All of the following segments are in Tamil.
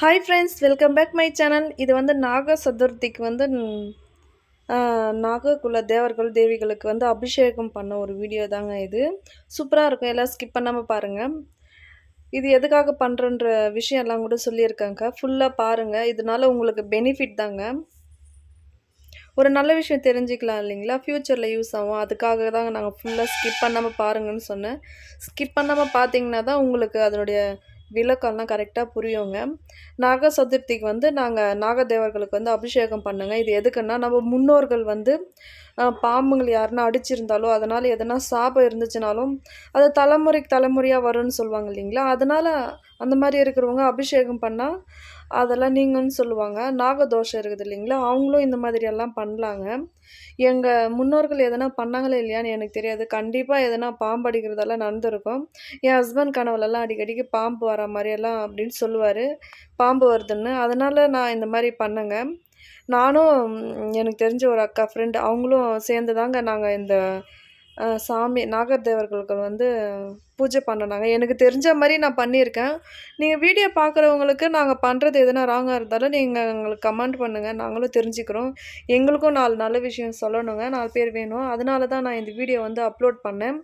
Hi friends welcome back my channel இது வந்து நாக சதுர்த்திக்கு வந்து நாககுல தேவர்கள் தேவிகளுக்கு வந்து அபிஷேகம் பண்ண ஒரு வீடியோ தாங்க இது. சூப்பராக இருக்கும் எல்லாம் ஸ்கிப் பண்ணாமல் பாருங்கள் இது எதுக்காக பண்ணுறன்ற விஷயம் எல்லாம் கூட சொல்லியிருக்காங்க. ஃபுல்லாக பாருங்கள் இதனால உங்களுக்கு பெனிஃபிட் தாங்க. ஒரு நல்ல விஷயம் தெரிஞ்சுக்கலாம் இல்லைங்களா? ஃப்யூச்சரில் யூஸ் ஆகும். அதுக்காக தான் நாங்கள் ஃபுல்லாக ஸ்கிப் பண்ணாமல் பாருங்கன்னு சொன்னேன். ஸ்கிப் பண்ணாமல் பார்த்தீங்கன்னா தான் உங்களுக்கு அதனுடைய விளக்கம்லாம் கரெக்டாக புரியுங்க. நாக சதுர்த்திக்கு வந்து நாங்கள் நாகதேவர்களுக்கு வந்து அபிஷேகம் பண்ணுங்க. இது எதுக்குன்னா நம்ம முன்னோர்கள் வந்து பாம்புங்கள் யாருன்னா அடிச்சிருந்தாலோ அதனால் எதனா சாபம் இருந்துச்சுனாலும் அது தலைமுறைக்கு தலைமுறையாக வரும்னு சொல்லுவாங்க இல்லைங்களா? அதனால் அந்த மாதிரி இருக்கிறவங்க அபிஷேகம் பண்ணால் அதெல்லாம் நீங்கன்னு சொல்லுவாங்க. நாகதோஷம் இருக்குது இல்லைங்களா? அவங்களும் இந்த மாதிரியெல்லாம் பண்ணலாங்க. எங்கள் முன்னோர்கள் எதனா பண்ணாங்களே இல்லையான்னு எனக்கு தெரியாது. கண்டிப்பாக எதனா பாம்பு அடிக்கிறதெல்லாம் நடந்திருக்கும். என் ஹஸ்பண்ட் கனவுலெல்லாம் அடிக்கடிக்கு பாம்பு வர மாதிரியெல்லாம் அப்படின்னு சொல்லுவார். பாம்பு வருதுன்னு. அதனால் நான் இந்த மாதிரி பண்ணேங்க. நானும் எனக்கு தெரிஞ்ச ஒரு அக்கா ஃப்ரெண்டு அவங்களும் சேர்ந்து தாங்க நாங்கள் இந்த சாமி நாகர் தேவர்களுக்கு வந்து பூஜை பண்ணினாங்க. எனக்கு தெரிஞ்ச மாதிரி நான் பண்ணியிருக்கேன். நீங்கள் வீடியோ பார்க்குறவங்களுக்கு நாங்கள் பண்ணுறது எதுனா ராங்காக இருந்தாலும் நீங்கள் எங்களுக்கு கமெண்ட் பண்ணுங்கள் நாங்களும் தெரிஞ்சுக்கிறோம். எங்களுக்கும் நாலு நல்ல விஷயம் சொல்லணுங்க. நாலு பேர் வேணும். அதனால தான் நான் இந்த வீடியோ வந்து அப்லோட் பண்ணேன்.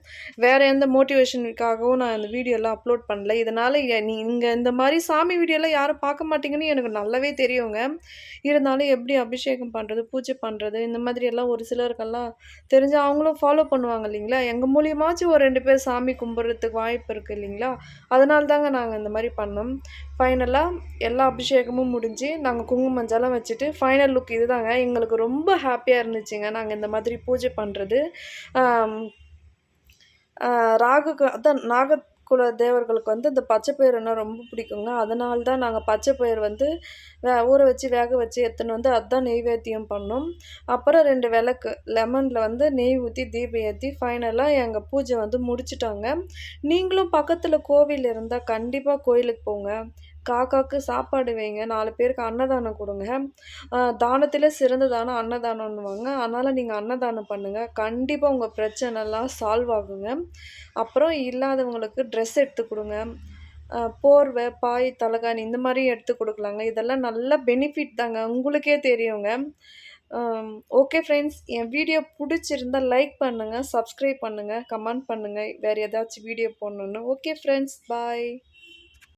வேறு எந்த மோட்டிவேஷனுக்காகவும் நான் இந்த வீடியோலாம் அப்லோட் பண்ணல. இதனால் நீங்கள் இந்த மாதிரி சாமி வீடியோலாம் யாரும் பார்க்க மாட்டீங்கன்னு எனக்கு நல்லாவே தெரியுங்க. இருந்தாலும் எப்படி அபிஷேகம் பண்ணுறது பூஜை பண்ணுறது இந்த மாதிரி எல்லாம் ஒரு சிலருக்கெல்லாம் தெரிஞ்சு அவங்களும் ஃபாலோ பண்ணுவாங்க இல்லைங்களா? எங்கள் மூலியமாச்சும் ஒரு ரெண்டு பேர் சாமி கும்பிட்றது கும்பிட்றதுக்கு வாய்ப்பு இருக்குது இல்லைங்களா? அதனால தாங்க நாங்கள் இந்த மாதிரி பண்ணோம். ஃபைனலாக எல்லா அபிஷேகமும் முடிஞ்சு நாங்கள் குங்கும மஞ்சள்லாம் வச்சுட்டு ஃபைனல் லுக் இதுதாங்க. எங்களுக்கு ரொம்ப ஹாப்பியாக இருந்துச்சுங்க நாங்கள் இந்த மாதிரி பூஜை பண்ணுறது ராகுக்கு அதான் நாகக்குல தேவர்களுக்கு வந்து இந்த பச்சை பயிறுனா ரொம்ப பிடிக்குங்க. அதனால தான் நாங்கள் பச்சை பயிர் வந்து வே ஊற வச்சு வேக வச்சு எடுத்துன்னு வந்து அதுதான் நெய்வேத்தியம் பண்ணோம். அப்புறம் ரெண்டு விளக்கு லெமனில் வந்து நெய் ஊற்றி தீபம் ஏற்றி ஃபைனலாக எங்கள் பூஜை வந்து முடிச்சிட்டாங்க. நீங்களும் பக்கத்தில் கோவில் இருந்தால் கண்டிப்பாக கோயிலுக்கு போங்க. காக்காவுக்கு சாப்பாடு வைங்க நாலு பேருக்கு அன்னதானம் கொடுங்க. தானத்தில் சிறந்ததானம் சிறந்த தானம் அன்னதானம்னுவாங்க. அதனால் நீங்கள் அன்னதானம் பண்ணுங்கள் கண்டிப்பாக உங்கள் பிரச்சனைலாம் சால்வ் ஆகுங்க. அப்புறம் இல்லாதவங்களுக்கு ட்ரெஸ் எடுத்து கொடுங்க. போர்வை பாய் தலகாணி இந்த மாதிரி எடுத்து கொடுக்கலாங்க. இதெல்லாம் நல்ல பெனிஃபிட் தாங்க. உங்களுக்கே தெரியுங்க. ஓகே ஃப்ரெண்ட்ஸ் என் வீடியோ பிடிச்சிருந்தா லைக் பண்ணுங்கள் சப்ஸ்கிரைப் பண்ணுங்கள் கமெண்ட் பண்ணுங்கள் வேறு ஏதாச்சும் வீடியோ போடணுன்னு ஓகே ஃப்ரெண்ட்ஸ் பாய்